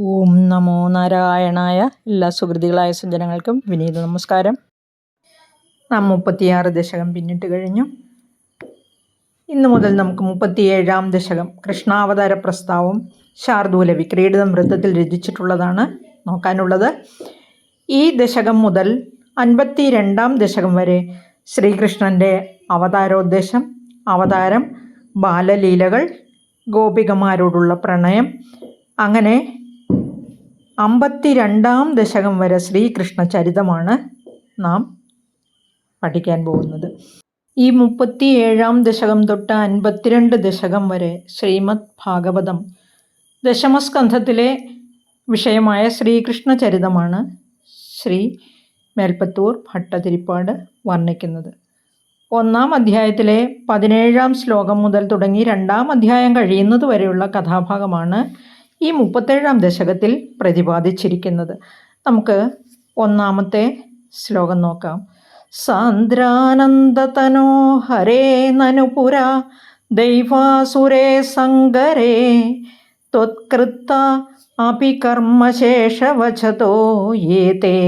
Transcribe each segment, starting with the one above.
ഓം നമോ നാരായണായ എല്ലാ സുഹൃതികളായ സജ്ജനങ്ങൾക്കും വിനീത നമസ്കാരം. നാം മുപ്പത്തിയാറ് ദശകം പിന്നിട്ട് കഴിഞ്ഞു. ഇന്നു മുതൽ നമുക്ക് മുപ്പത്തിയേഴാം ദശകം കൃഷ്ണാവതാര പ്രസ്താവം ശാർദൂല വിക്രീഡിത വൃത്തത്തിൽ രചിച്ചിട്ടുള്ളതാണ് നോക്കാനുള്ളത്. ഈ ദശകം മുതൽ അൻപത്തി രണ്ടാം ദശകം വരെ ശ്രീകൃഷ്ണന്റെ അവതാരോദ്ദേശം അവതാരം ബാലലീലകൾ ഗോപികമാരോടുള്ള പ്രണയം അങ്ങനെ അമ്പത്തി രണ്ടാം ദശകം വരെ ശ്രീകൃഷ്ണ ചരിതമാണ് നാം പഠിക്കാൻ പോകുന്നത്. ഈ മുപ്പത്തി ഏഴാം ദശകം തൊട്ട് അൻപത്തിരണ്ട് ദശകം വരെ ശ്രീമദ് ഭാഗവതം ദശമസ്കന്ധത്തിലെ വിഷയമായ ശ്രീകൃഷ്ണ ചരിതമാണ് ശ്രീ മേൽപ്പത്തൂർ ഭട്ടതിരിപ്പാട് വർണിക്കുന്നത്. ഒന്നാം അധ്യായത്തിലെ പതിനേഴാം ശ്ലോകം മുതൽ തുടങ്ങി രണ്ടാം അധ്യായം കഴിയുന്നത് വരെയുള്ള കഥാഭാഗമാണ് ഈ മുപ്പത്തേഴാം ദശകത്തിൽ പ്രതിപാദിച്ചിരിക്കുന്നത്. നമുക്ക് ഒന്നാമത്തെ ശ്ലോകം നോക്കാം. സാന്ദ്രാനന്ദതനോ ഹരേ നനുപുര ദൈവാസുരേ സങ്കരേ ത്വത്കൃത്ത അപി കർമ്മശേഷവചതോ ഏതേനയാതാഗതിം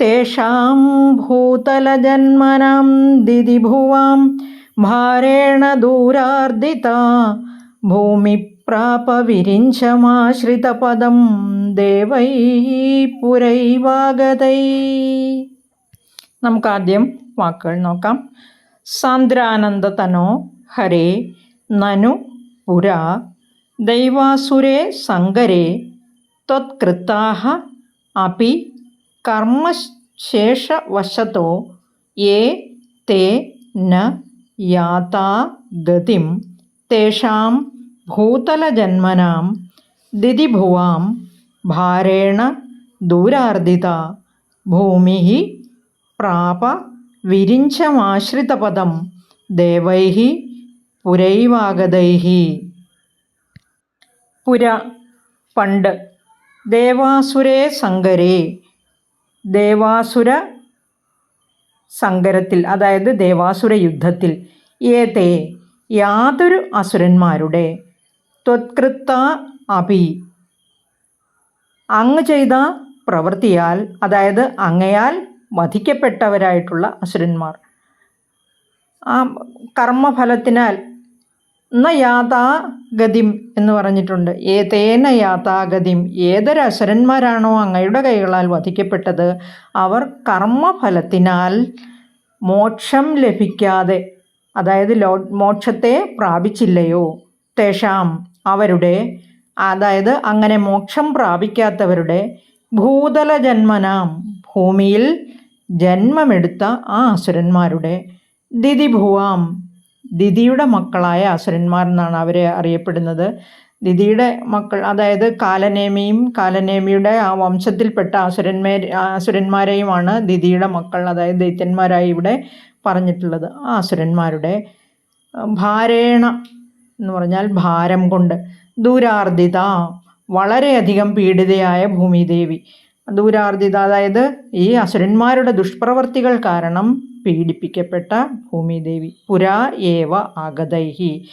തേഷാം ഭൂതലജന്മനാം ദിദിഭുവാം ഭാരേണ ദൂരാർദിത ഭൂമിപ്രാപവിരിഞ്ചമാശ്രിതപദം ദേവൈ പുരൈവാഗതൈ. നമുക്കാദ്യം വാക്കുകൾ നോക്കാം. സാന്ദ്രാനന്ദതനോ ഹരേ നനു പുര ദൈവാസുരേ സങ്കരേ ത്വത്കൃത്താഹ അപി കർമ്മശേഷവശത്തോ യേ തേ ന യാതാ ഗതിം. തേഷാം ഭൂതലജന്മനാം ദിതിഭുവാം ഭാരേണ ദൂരാർദിത ഭൂമി പ്രാപ വിരിഞ്ചമാശ്രിതപദം ദേവൈ പുരൈവാഗതൈ പുര പണ്ട് ദേവാസുരേ സങ്കരേ. ദേവാസുര സങ്കരത്തിൽ അതായത് ദേവാസുര യുദ്ധത്തിൽ ഏതേ യാതൊരു അസുരന്മാരുടെ ത്വത്കൃത്ത അപി അങ്ങ് ചെയ്ത പ്രവൃത്തിയാൽ അതായത് അങ്ങയാൽ വധിക്കപ്പെട്ടവരായിട്ടുള്ള അസുരന്മാർ. ആ കർമ്മഫലത്തിനാൽ ന യാഥാഗതിം എന്ന് പറഞ്ഞിട്ടുണ്ട്. ഏതേന യാഥാഗതിം? ഏതൊരു അസുരന്മാരാണോ അങ്ങയുടെ കൈകളാൽ വധിക്കപ്പെട്ടത്? അവർ കർമ്മഫലത്തിനാൽ മോക്ഷം ലഭിക്കാതെ അതായത് ലോ മോക്ഷത്തെ പ്രാപിച്ചില്ലയോ? തേഷാം. അവരുടെ അതായത് അങ്ങനെ മോക്ഷം പ്രാപിക്കാത്തവരുടെ ഭൂതല ജന്മനാം ഭൂമിയിൽ ജന്മമെടുത്ത ആ അസുരന്മാരുടെ ദിതിഭുവാം ദിതിയുടെ മക്കളായ അസുരന്മാർ എന്നാണ് അവരെ അറിയപ്പെടുന്നത്. ദിതിയുടെ മക്കൾ അതായത് കാലനേമിയും കാലനേമിയുടെ ആ വംശത്തിൽപ്പെട്ട അസുരന്മേ അസുരന്മാരെയുമാണ് ദിതിയുടെ മക്കൾ അതായത് ദൈത്യന്മാരായി ഇവിടെ പറഞ്ഞിട്ടുള്ളത്. ആ അസുരന്മാരുടെ ഭാരേണ എന്ന് പറഞ്ഞാൽ ഭാരം കൊണ്ട്. ദൂരാർദിത വളരെയധികം പീഡിതയായ ഭൂമിദേവി. ദൂരാർദിത അതായത് ഈ അസുരന്മാരുടെ ദുഷ്പ്രവർത്തികൾ കാരണം പീഡിപ്പിക്കപ്പെട്ട ഭൂമിദേവി. പുരാ ഏവ ആഗതൈഹി.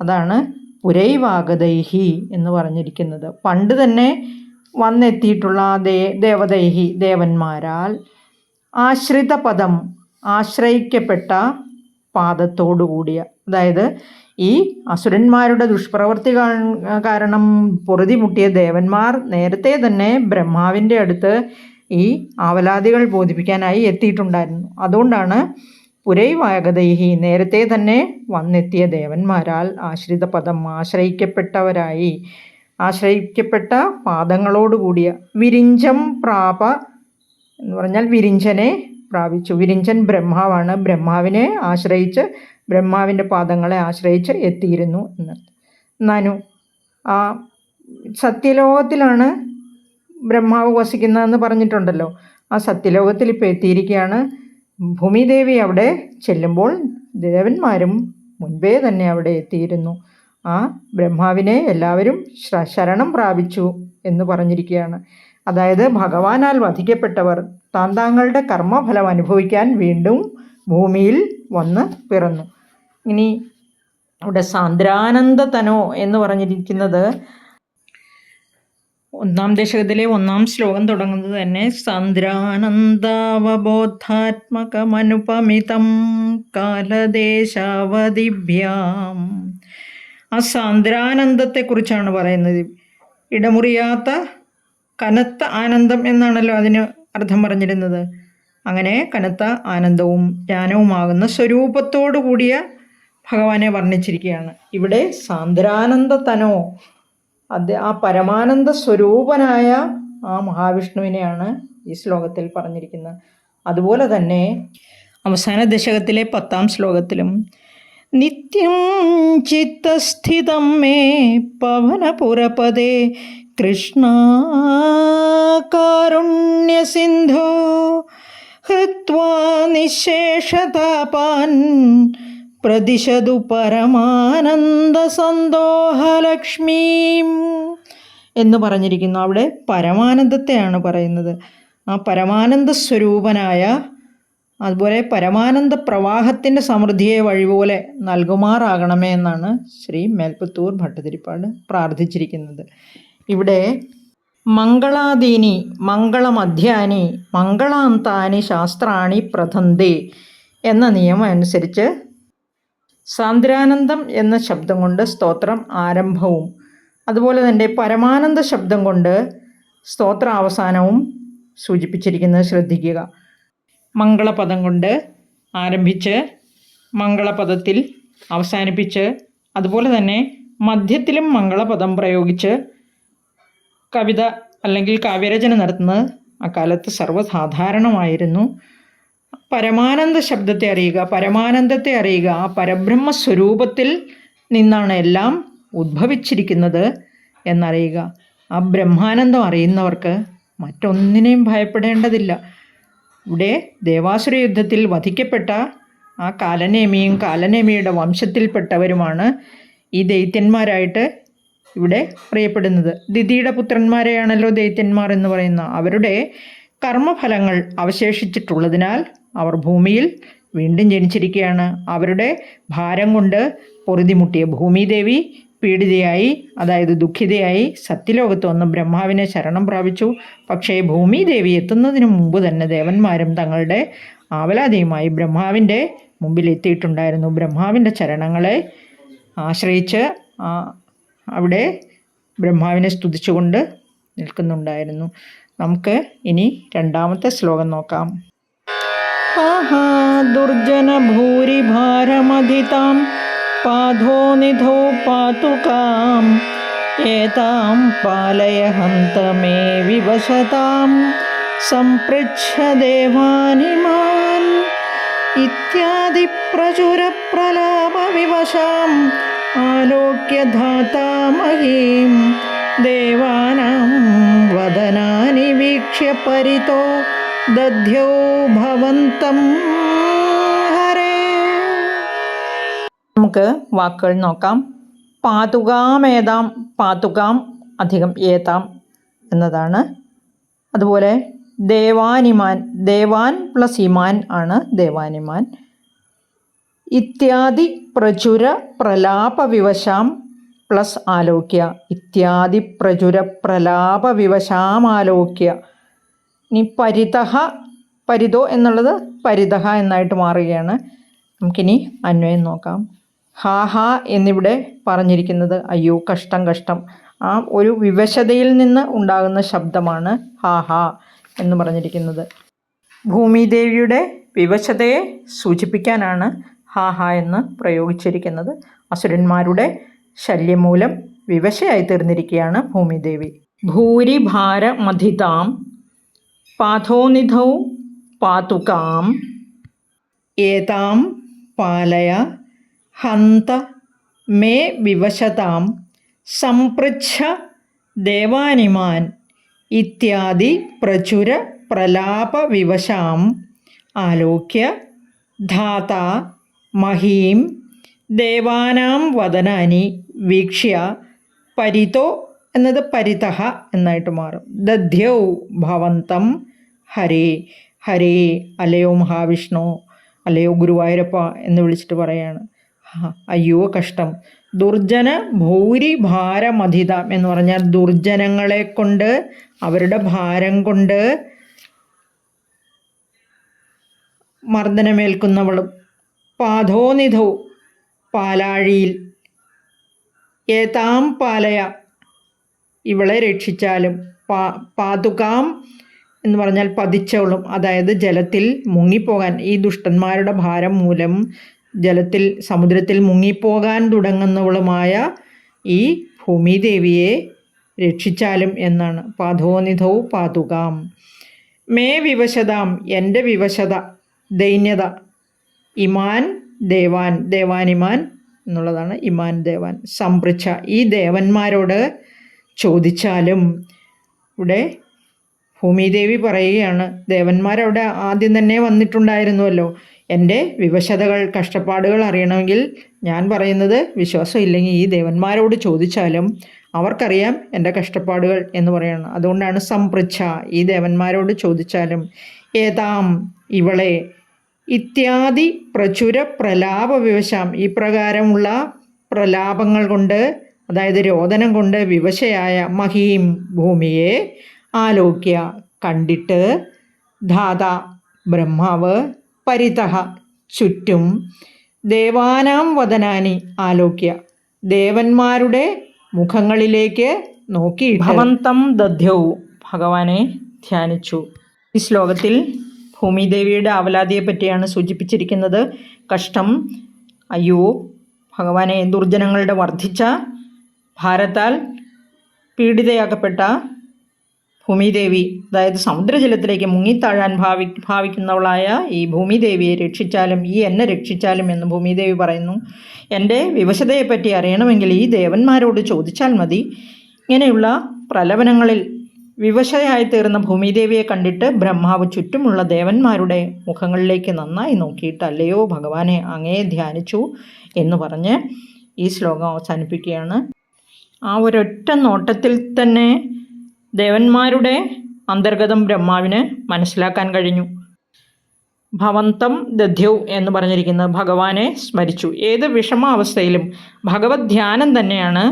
അതാണ് പുരൈവാഗതൈഹി എന്ന് പറഞ്ഞിരിക്കുന്നത്. പണ്ട് തന്നെ വന്നെത്തിയിട്ടുള്ള ദേ ദേവതൈഹി ദേവന്മാരാൽ ആശ്രിത പദം ആശ്രയിക്കപ്പെട്ട പാദത്തോടു കൂടിയ അതായത് ഈ അസുരന്മാരുടെ ദുഷ്പ്രവൃത്തി കാരണം പൊറുതി മുട്ടിയ ദേവന്മാർ നേരത്തെ തന്നെ ബ്രഹ്മാവിന്റെ അടുത്ത് ഈ ആവലാദികൾ ബോധിപ്പിക്കാനായി എത്തിയിട്ടുണ്ടായിരുന്നു. അതുകൊണ്ടാണ് പുരൈവാഗതൈഹി നേരത്തെ തന്നെ വന്നെത്തിയ ദേവന്മാരാൽ ആശ്രിത പദം ആശ്രയിക്കപ്പെട്ടവരായി. ആശ്രയിക്കപ്പെട്ട പാദങ്ങളോടുകൂടിയ വിരിഞ്ചം പ്രാപ എന്ന് പറഞ്ഞാൽ വിരിഞ്ചനെ പ്രാപിച്ചു. വിരിഞ്ചൻ ബ്രഹ്മാവാണ്. ബ്രഹ്മാവിനെ ആശ്രയിച്ച് ബ്രഹ്മാവിന്റെ പാദങ്ങളെ ആശ്രയിച്ച് എത്തിയിരുന്നു എന്ന്. നനു ആ സത്യലോകത്തിലാണ് ബ്രഹ്മാവ് വസിക്കുന്നതെന്ന് പറഞ്ഞിട്ടുണ്ടല്ലോ. ആ സത്യലോകത്തിൽ ഇപ്പോൾ എത്തിയിരിക്കുകയാണ്. ഭൂമിദേവി അവിടെ ചെല്ലുമ്പോൾ ദേവന്മാരും മുൻപേ തന്നെ അവിടെ എത്തിയിരുന്നു. ആ ബ്രഹ്മാവിനെ എല്ലാവരും ശരണം പ്രാപിച്ചു എന്ന് പറഞ്ഞിരിക്കുകയാണ്. അതായത് ഭഗവാനാൽ വധിക്കപ്പെട്ടവർ താന്താങ്ങളുടെ കർമ്മഫലം അനുഭവിക്കാൻ വീണ്ടും ഭൂമിയിൽ വന്ന് പിറന്നു. ഇനി അവിടെ സാന്ദ്രാനന്ദതനോ എന്ന് പറഞ്ഞിരിക്കുന്നത് ഒന്നാം ദശകത്തിലെ ഒന്നാം ശ്ലോകം തുടങ്ങുന്നത് തന്നെ സാന്ദ്രാനന്ദാവബോധാത്മകമനുപമിതം കാലദേശാവധിഭ്യാം. ആ സാന്ദ്രാനന്ദത്തെക്കുറിച്ചാണ് പറയുന്നത്. ഇടമുറിയാത്ത കനത്ത ആനന്ദം എന്നാണല്ലോ അതിന് അർത്ഥം പറഞ്ഞിരുന്നത്. അങ്ങനെ കനത്ത ആനന്ദവും ജ്ഞാനവുമാകുന്ന സ്വരൂപത്തോടു കൂടിയ ഭഗവാനെ വർണിച്ചിരിക്കുകയാണ്. ഇവിടെ സാന്ദ്രാനന്ദതനോ അത് ആ പരമാനന്ദ സ്വരൂപനായ ആ മഹാവിഷ്ണുവിനെയാണ് ഈ ശ്ലോകത്തിൽ പറഞ്ഞിരിക്കുന്നത്. അതുപോലെ തന്നെ അവസാന ദശകത്തിലെ പത്താം ശ്ലോകത്തിലും നിത്യം ചിത്തസ്ഥിതം മേ പവനപുരപദേ കൃഷ്ണ കാരുണ്യസിന്ധോ ഹൃത്വാ നിശേഷതാപാൻ പ്രതിശതു പരമാനന്ദ സന്തോഹലക്ഷ്മീം എന്ന് പറഞ്ഞിരിക്കുന്നു. അവിടെ പരമാനന്ദത്തെയാണ് പറയുന്നത്. ആ പരമാനന്ദ സ്വരൂപനായ അതുപോലെ പരമാനന്ദ പ്രവാഹത്തിന്റെ സമൃദ്ധിയെ വഴിപോലെ നൽകുമാറാകണമേ എന്നാണ് ശ്രീ മേൽപ്പത്തൂർ ഭട്ടതിരിപ്പാട് പ്രാർത്ഥിച്ചിരിക്കുന്നത്. ഇവിടെ മംഗളാദീനി മംഗളമധ്യാനി മംഗളാന്താനി ശാസ്ത്രാണി പ്രഥന്തി എന്ന നിയമം അനുസരിച്ച് സാന്ദ്രാനന്ദം എന്ന ശബ്ദം കൊണ്ട് സ്തോത്രം ആരംഭവും. അതുപോലെ തന്നെ പരമാനന്ദ ശബ്ദം കൊണ്ട് സ്തോത്ര അവസാനവും സൂചിപ്പിച്ചിരിക്കുന്നത് ശ്രദ്ധിക്കുക. മംഗളപദം കൊണ്ട് ആരംഭിച്ച് മംഗളപദത്തിൽ അവസാനിപ്പിച്ച് അതുപോലെ തന്നെ മധ്യത്തിലും മംഗളപദം പ്രയോഗിച്ച് കവിത അല്ലെങ്കിൽ കാവ്യരചന നടത്തുന്നത് അക്കാലത്ത് സർവസാധാരണമായിരുന്നു. പരമാനന്ദ ശബ്ദത്തെ അറിയുക പരമാനന്ദത്തെ അറിയുക. ആ പരബ്രഹ്മ സ്വരൂപത്തിൽ നിന്നാണ് എല്ലാം ഉദ്ഭവിച്ചിരിക്കുന്നത് എന്നറിയുക. ആ ബ്രഹ്മാനന്ദം അറിയുന്നവർക്ക് മറ്റൊന്നിനെയും ഭയപ്പെടേണ്ടതില്ല. ഇവിടെ ദേവാസുര യുദ്ധത്തിൽ വധിക്കപ്പെട്ട ആ കാലനേമിയും കാലനേമിയുടെ വംശത്തിൽപ്പെട്ടവരുമാണ് ഈ ദൈത്യന്മാരായിട്ട് ഇവിടെ അറിയപ്പെടുന്നത് ദിതിയുടെ പുത്രന്മാരെയാണല്ലോ ദൈത്യന്മാർ എന്ന് പറയുന്ന. അവരുടെ കർമ്മഫലങ്ങൾ അവശേഷിച്ചിട്ടുള്ളതിനാൽ അവർ ഭൂമിയിൽ വീണ്ടും ജനിച്ചിരിക്കുകയാണ്. അവരുടെ ഭാരം കൊണ്ട് പൊറുതിമുട്ടിയ ഭൂമിദേവി പീഡിതയായി അതായത് ദുഃഖിതയായി സത്യലോകത്ത് വന്ന് ബ്രഹ്മാവിനെ ശരണം പ്രാപിച്ചു. പക്ഷേ ഭൂമിദേവി എത്തുന്നതിന് മുമ്പ് തന്നെ ദേവന്മാരും തങ്ങളുടെ ആവലാതിയുമായി ബ്രഹ്മാവിന്റെ മുമ്പിൽ എത്തിയിട്ടുണ്ടായിരുന്നു. ബ്രഹ്മാവിന്റെ ചരണങ്ങളെ ആശ്രയിച്ച് അവിടെ ബ്രഹ്മാവിനെ സ്തുതിച്ചുകൊണ്ട് നിൽക്കുന്നുണ്ടായിരുന്നു. നമുക്ക് ഇനി രണ്ടാമത്തെ ശ്ലോകം നോക്കാം. ആഹാ ദുർജന ഭൂരിഭാരമധിതാം പാധോ നിധോ പാതുകാം. ഏതാം പാലയ ഹന്ത മേ വിവശതാം. സംപൃച്ഛ ദേവാനിമാൻ ഇത്യാദി പ്രചുര പ്രലാപ വിവശാം. വദനാനി വീക്ഷ്യ പരിതോ ദദ്യോ ഭവന്തം. നമുക്ക് വാക്കുകൾ നോക്കാം. പാതുകാമേതാം പാതുകാം അധികം ഏതാം എന്നതാണ്. അതുപോലെ ദേവാനിമാൻ ദേവാൻ പ്ലസ് ഇമാൻ ആണ് ദേവാനിമാൻ. ഇത്യാദി പ്രചുര പ്രലാപവിവശാം പ്ലസ് ആലോക്യ. ഇത്യാദി പ്രചുര പ്രലാപ വിവശാമാലോക്യ. ഇനി പരിതഹ പരിതോ എന്നുള്ളത് പരിതഹ എന്നായിട്ട് മാറുകയാണ്. നമുക്കിനി അന്വയം നോക്കാം. ഹാ ഹാ എന്നിവിടെ പറഞ്ഞിരിക്കുന്നത് അയ്യോ കഷ്ടം കഷ്ടം. ആ ഒരു വിവശതയിൽ നിന്ന് ഉണ്ടാകുന്ന ശബ്ദമാണ് ഹാ ഹാ എന്ന് പറഞ്ഞിരിക്കുന്നത്. ഭൂമിദേവിയുടെ വിവശതയെ സൂചിപ്പിക്കാനാണ് ഹാ ഹാ എന്ന് പ്രയോഗിച്ചിരിക്കുന്നത്. അസുരന്മാരുടെ ശല്യം മൂലം വിവശയായി തീർന്നിരിക്കുകയാണ് ഭൂമിദേവി. ഭൂരിഭാരമധിതാം പാഥോനിധൗ പാതുകാം. ഏതാം പാലയ ഹന്ത മേ വിവശതാം. സംപൃച്ഛ ദേവാനിമാൻ ഇത്യാദി പ്രചുര പ്രലാപവിവശാം ആലോക്യ ധാത മഹീം ദേവാനാം വദനാനി വീക്ഷ്യ പരിതോ എന്നത് പരിതഹ എന്നായിട്ട് മാറും. ദധ്യൗ ഭവന്തം ഹരേ. ഹരേ അലയോ മഹാവിഷ്ണു അലയോ ഗുരുവായൂരപ്പ എന്ന് വിളിച്ചിട്ട് പറയാണ്. അയ്യോ കഷ്ടം. ദുർജന ഭൂരിഭാരമധിതാം എന്ന് പറഞ്ഞാൽ ദുർജനങ്ങളെ കൊണ്ട് അവരുടെ ഭാരം കൊണ്ട് മർദ്ദനമേൽക്കുന്നവളും പാധോനിധോ പാലാഴിയിൽ ഏതാം പാലയ ഇവളെ രക്ഷിച്ചാലും പാ പാതുകാം എന്ന് പറഞ്ഞാൽ പതിച്ചവളും അതായത് ജലത്തിൽ മുങ്ങിപ്പോകാൻ ഈ ദുഷ്ടന്മാരുടെ ഭാരം മൂലം ജലത്തിൽ സമുദ്രത്തിൽ മുങ്ങിപ്പോകാൻ തുടങ്ങുന്നവളുമായ ഈ ഭൂമിദേവിയെ രക്ഷിച്ചാലും എന്നാണ്. പാതോനിധൗ പാതുകാം. മേ വിവശതാം എന്റെ വിവശത ദൈന്യത ഇമാൻ ദേവാൻ ദേവാനിമാൻ എന്നുള്ളതാണ് ഇമാൻ ദേവൻ. സംപൃച്ഛ ഈ ദേവന്മാരോട് ചോദിച്ചാലും ഇവിടെ ഭൂമിദേവി പറയുകയാണ് ദേവന്മാരവിടെ ആദ്യം തന്നെ വന്നിട്ടുണ്ടായിരുന്നുവല്ലോ. എന്റെ വിവശതകൾ കഷ്ടപ്പാടുകൾ അറിയണമെങ്കിൽ ഞാൻ പറയുന്നത് വിശ്വാസം ഇല്ലെങ്കിൽ ഈ ദേവന്മാരോട് ചോദിച്ചാലും അവർക്കറിയാം എന്റെ കഷ്ടപ്പാടുകൾ എന്ന് പറയണം. അതുകൊണ്ടാണ് സംപൃച്ഛ ഈ ദേവന്മാരോട് ചോദിച്ചാലും ഏതാം ഇവളെ ഇത്യാദി പ്രചുര പ്രലാപ വിവശാം ഈ പ്രകാരമുള്ള പ്രലാപങ്ങൾ കൊണ്ട് അതായത് രോദനം കൊണ്ട് വിവശയായ മഹീം ഭൂമിയെ ആലോക്യ കണ്ടിട്ട് ധാത ബ്രഹ്മാവ് പരിതഹ ചുറ്റും ദേവാനാം വദനാനി ആലോക്യ ദേവന്മാരുടെ മുഖങ്ങളിലേക്ക് നോക്കി ഭവന്തം ദധ്യവും ഭഗവാനെ ധ്യാനിച്ചു. ഈ ശ്ലോകത്തിൽ ഭൂമിദേവിയുടെ അവലാതിയെ പറ്റിയാണ് സൂചിപ്പിച്ചിരിക്കുന്നത്. കഷ്ടം അയ്യോ ഭഗവാനെ ദുർജനങ്ങളുടെ വർദ്ധിച്ച ഭാരത്താൽ പീഡിതയാക്കപ്പെട്ട ഭൂമിദേവി അതായത് സമുദ്രജലത്തിലേക്ക് മുങ്ങിത്താഴാൻ ഭാവി ഭാവിക്കുന്നവളായ ഈ ഭൂമിദേവിയെ രക്ഷിച്ചാലും ഈ എന്നെ രക്ഷിച്ചാലും എന്ന് ഭൂമിദേവി പറയുന്നു. എന്റെ വിവശതയെപ്പറ്റി അറിയണമെങ്കിൽ ഈ ദേവന്മാരോട് ചോദിച്ചാൽ മതി. ഇങ്ങനെയുള്ള പ്രലപനങ്ങളിൽ വിവശയായി തീർന്ന ഭൂമിദേവിയെ കണ്ടിട്ട് ബ്രഹ്മാവ് ചുറ്റുമുള്ള ദേവന്മാരുടെ മുഖങ്ങളിലേക്ക് നന്നായി നോക്കിയിട്ട് അല്ലയോ ഭഗവാനെ അങ്ങേ ധ്യാനിച്ചു എന്ന് പറഞ്ഞ് ഈ ശ്ലോകം അവസാനിപ്പിക്കുകയാണ്. ആ ഒരൊറ്റ നോട്ടത്തിൽ തന്നെ ദേവന്മാരുടെ അന്തർഗതം ബ്രഹ്മാവിന് മനസ്സിലാക്കാൻ കഴിഞ്ഞു. ഭവന്തം ദധ്യൗ എന്ന് പറഞ്ഞിരിക്കുന്നത് ഭഗവാനെ സ്മരിച്ചു. ഏത് വിഷമാവസ്ഥയിലും ഭഗവത് ധ്യാനം തന്നെയാണ്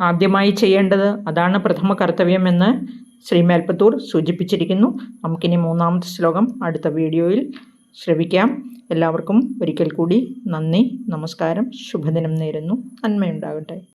ആദ്യമായി ചെയ്യേണ്ടത് അതാണ് പ്രഥമ കർത്തവ്യം എന്ന് ശ്രീ മേൽപ്പത്തൂർ സൂചിപ്പിച്ചിരിക്കുന്നു. നമുക്കിനി മൂന്നാമത്തെ ശ്ലോകം അടുത്ത വീഡിയോയിൽ ശ്രവിക്കാം. എല്ലാവർക്കും ഒരിക്കൽ കൂടി നന്ദി നമസ്കാരം ശുഭദിനം നേരുന്നു. നന്മയുണ്ടാകട്ടെ.